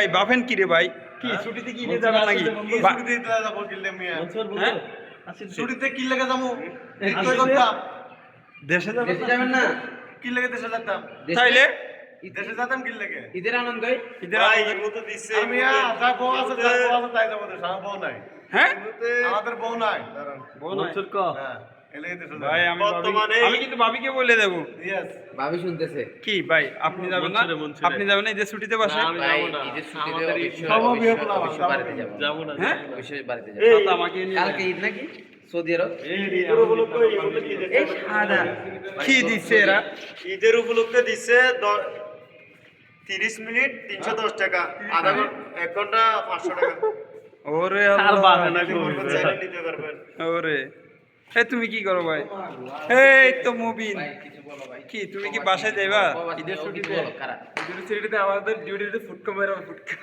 ভাই বাফেন কি রে ভাই? কি ছুটিতে কি নিয়ে যাবেন নাকি? বা- হ্যাঁ? ছুটিতে কি লেগে যাব? একটাই কথা। দেশে যাবেন দেশে যাবেন না? কি লেগে দেশে যেতাম? তাইলে? দেশে যেতাম কি লেগে? ঈদের আনন্দই ঈদের আমি আর যা বউ আছে যা বউ আছে তাই যাব দেশে। আমার বউ নাই। হ্যাঁ? আমাদের বউ নাই। বউ নাই? হ্যাঁ। ভাই আমি আমি কিন্তু ভাবিকে বলে দেবো। ভাবি শুনতেছে। কি ভাই আপনি যাবেন না? আপনি যাবেন না ছুটিতে বাসে যাব না। হ্যাঁ? বাড়িতে যাব। আমাকে কালকে ঈদ নাকি? সৌদি আরব? কি দিচ্ছে এরা? ঈদের উপলক্ষে দিচ্ছে তিরিশ মিনিট তিনশো দশ টাকা। আধা ঘণ্টা এক ঘণ্টা পাঁচশো টাকা। ওরে ওরে। এ তুমি কি করো ভাই? এই তো মুবিন। ভাই কিছু বলো ভাই। কি তুমি কি বাসায় যাইবা? ঈদের ছুটিতে আমাদের ডিউটিতে ফুটকা মেরা ফুটকা